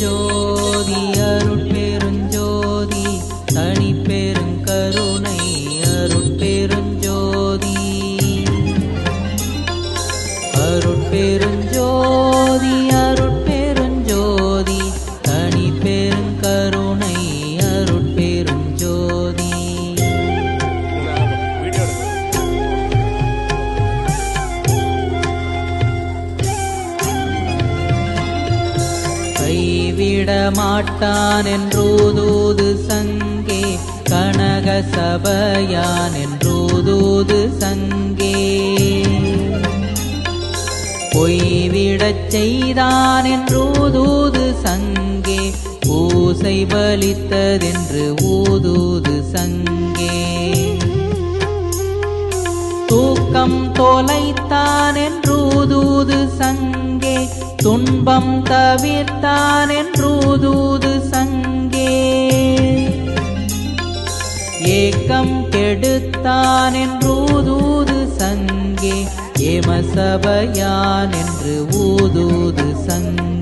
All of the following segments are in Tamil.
ஜோதியா மாட்டான் என்றூதூது சங்கே. கனக சபையான் என்றூதூது சங்கே. பொய்விடச் செய்தான் என்றூதூது சங்கே. பூசை பலித்ததென்று ஊதூது சங்கே. தூக்கம் தொலைத்தான் என்றூதூது சங்கே. துன்பம் தவிர்த்தான் என்றூதூது சங்கே. ஏக்கம் கெடுத்தான் என்றூதூது சங்கே. ஏமசபையான் என்று ஊதூது சங்கே.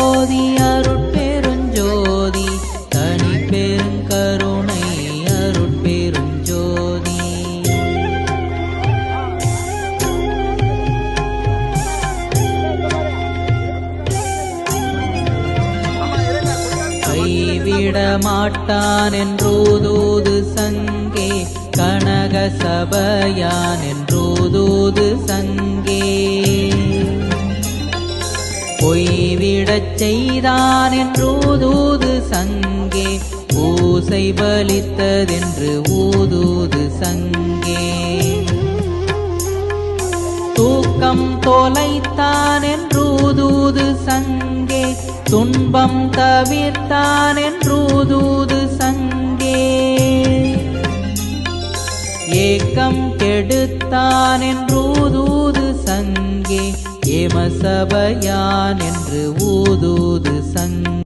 கைவிட மாட்டான் சங்கே. கனக சபையான் என்றோதோது சங்கே. பொய்விடச் செய்தான் என்றோதோது சங்கே. பூசை பலித்ததென்று ஊதூது சங்கே. தூக்கம் தொலைத்தான் என்றூதூது சங்கே. துன்பம் தவிர்த்தான் என்றூதூது சங்கே. ஏக்கம் கெடுத்தான் என்றூதூது சங்கே. ஏமசபையான் என்று ஊதூது சங்கே